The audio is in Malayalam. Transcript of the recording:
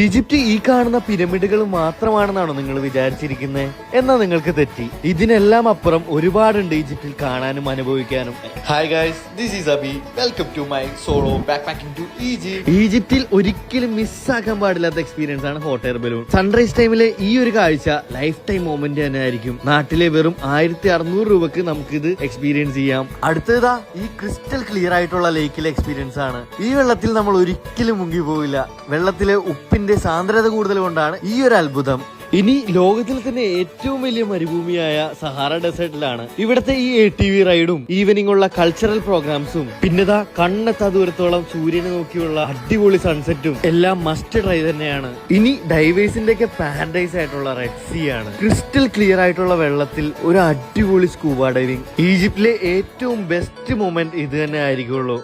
ഈജിപ്റ്റ് ഈ കാണുന്ന പിരമിഡുകൾ മാത്രമാണെന്നാണോ നിങ്ങൾ വിചാരിച്ചിരിക്കുന്നത് എന്നാ നിങ്ങൾക്ക് തെറ്റി. ഇതിനെല്ലാം അപ്പുറം ഒരുപാടുണ്ട് ഈജിപ്തിൽ കാണാനും അനുഭവിക്കാനും. Hi guys this is Abi welcome to my solo backpacking to Egypt ഈജിപ്തിൽ ഒരിക്കലും മിസ്സാക്കാൻ പാടില്ലാത്ത എക്സ്പീരിയൻസ് ആണ് ഹോട്ട് എയർ ബലൂൺ സൺറൈസ് ടൈമിലെ ഈ ഒരു കാഴ്ച ലൈഫ് ടൈം മൊമെന്റ് തന്നെ ആയിരിക്കും. നാട്ടിലെ വെറും ആയിരത്തി അറുന്നൂറ് രൂപക്ക് നമുക്ക് ഇത് എക്സ്പീരിയൻസ് ചെയ്യാം. അടുത്തതാ ഈ ക്രിസ്റ്റൽ ക്ലിയർ ആയിട്ടുള്ള ലേക്കിലെ എക്സ്പീരിയൻസ് ആണ്. ഈ വെള്ളത്തിൽ നമ്മൾ ഒരിക്കലും മുങ്ങി പോവില്ല. വെള്ളത്തിലെ ഉപ്പിന്റെ സാന്ദ്രത കൂടുതൽ കൊണ്ടാണ് ഈ ഒരു അത്ഭുതം. ഇനി ലോകത്തിൽ തന്നെ ഏറ്റവും വലിയ മരുഭൂമിയായ സഹാറ ഡെസേർട്ടിലാണ് ഇവിടുത്തെ ഈ എ ടി വി റൈഡും ഈവനിംഗ് ഉള്ള കൾച്ചറൽ പ്രോഗ്രാംസും പിന്നെതാ കണ്ണെത്താ ദൂരത്തോളം സൂര്യനെ നോക്കിയുള്ള അടിപൊളി സൺസെറ്റും എല്ലാം മസ്റ്റ് ട്രൈ തന്നെയാണ്. ഇനി ഡൈവേഴ്സിന്റെ ഒക്കെ പാരഡൈസ് ആയിട്ടുള്ള റെഡ് സീ ആണ്. ക്രിസ്റ്റൽ ക്ലിയർ ആയിട്ടുള്ള വെള്ളത്തിൽ ഒരു അടിപൊളി സ്കൂബ ഡൈവിംഗ് ഈജിപ്തിലെ ഏറ്റവും ബെസ്റ്റ് മൊമെന്റ് ഇത് തന്നെ ആയിരിക്കുള്ളൂ.